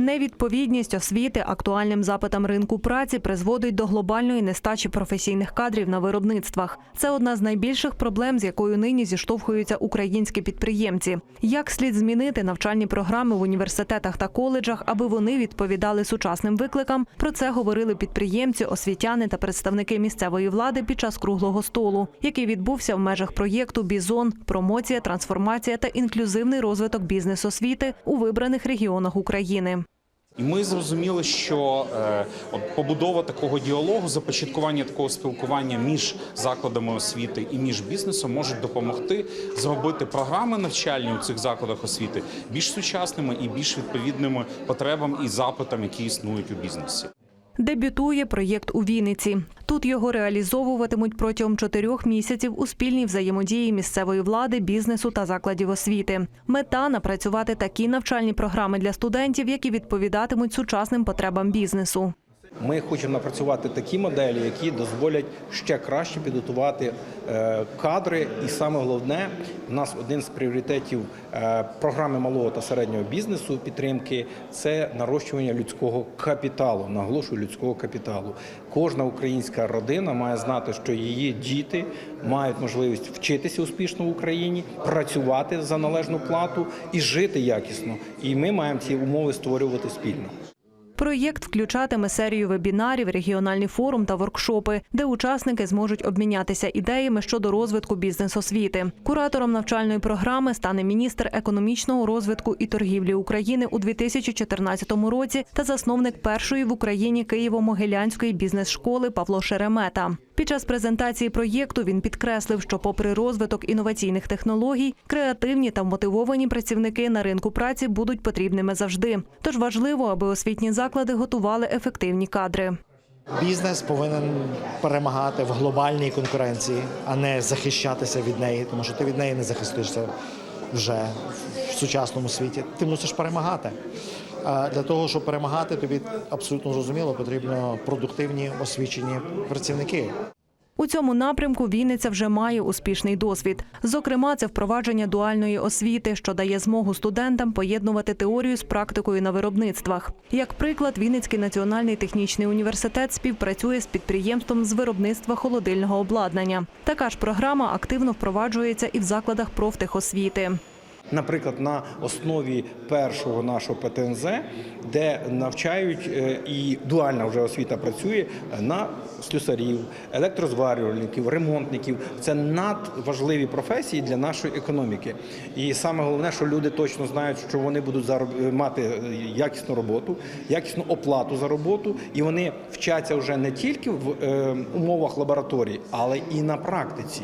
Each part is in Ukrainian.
Невідповідність освіти актуальним запитам ринку праці призводить до глобальної нестачі професійних кадрів на виробництвах. Це одна з найбільших проблем, з якою нині зіштовхуються українські підприємці. Як слід змінити навчальні програми в університетах та коледжах, аби вони відповідали сучасним викликам? Про це говорили підприємці, освітяни та представники місцевої влади під час круглого столу, який відбувся в межах проєкту Бізон промоція, трансформація та інклюзивний розвиток бізнес-освіти у вибраних регіонах України. І ми зрозуміли, що е, от побудова такого діалогу, започаткування такого спілкування між закладами освіти і між бізнесом можуть допомогти зробити програми навчальні у цих закладах освіти більш сучасними і більш відповідними потребам і запитам, які існують у бізнесі. Дебютує проєкт у Вінниці. Тут його реалізовуватимуть протягом чотирьох місяців у спільній взаємодії місцевої влади, бізнесу та закладів освіти. Мета напрацювати такі навчальні програми для студентів, які відповідатимуть сучасним потребам бізнесу. Ми хочемо напрацювати такі моделі, які дозволять ще краще підготувати е, кадри. І саме головне, у нас один з пріоритетів е, програми малого та середнього бізнесу підтримки це нарощування людського капіталу. Наголошую людського капіталу. Кожна українська родина має знати, що її діти мають можливість вчитися успішно в Україні, працювати за належну плату і жити якісно. І ми маємо ці умови створювати спільно. Проєкт включатиме серію вебінарів, регіональний форум та воркшопи, де учасники зможуть обмінятися ідеями щодо розвитку бізнес-освіти. Куратором навчальної програми стане міністр економічного розвитку і торгівлі України у 2014 році та засновник першої в Україні Києво-Могилянської бізнес-школи Павло Шеремета. Під час презентації проєкту він підкреслив, що, попри розвиток інноваційних технологій, креативні та мотивовані працівники на ринку праці будуть потрібними завжди. Тож важливо, аби освітні заклади готували ефективні кадри. Бізнес повинен перемагати в глобальній конкуренції, а не захищатися від неї, тому що ти від неї не захистишся вже в сучасному світі. Ти мусиш перемагати. Для того, щоб перемагати, тобі абсолютно зрозуміло потрібно продуктивні освічені працівники. У цьому напрямку Вінниця вже має успішний досвід. Зокрема, це впровадження дуальної освіти, що дає змогу студентам поєднувати теорію з практикою на виробництвах. Як приклад, Вінницький національний технічний університет співпрацює з підприємством з виробництва холодильного обладнання. Така ж програма активно впроваджується і в закладах профтехосвіти. Наприклад, на основі першого нашого ПТНЗ, де навчають е, і дуальна вже освіта працює на слюсарів, електрозварювальників, ремонтників. Це надважливі професії для нашої економіки. І саме головне, що люди точно знають, що вони будуть мати якісну роботу, якісну оплату за роботу, і вони вчаться вже не тільки в е, умовах лабораторії, але і на практиці.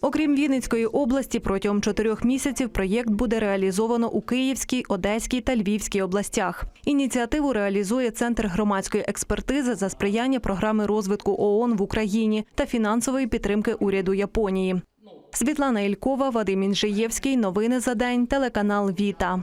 Окрім Вінницької області, протягом чотирьох місяців проєкт буде реалізовано у Київській, Одеській та Львівській областях. Ініціативу реалізує Центр громадської експертизи за сприяння програми розвитку ООН в Україні та фінансової підтримки уряду Японії. Світлана Ількова, Вадим Інжиєвський. Новини за день. Телеканал Віта.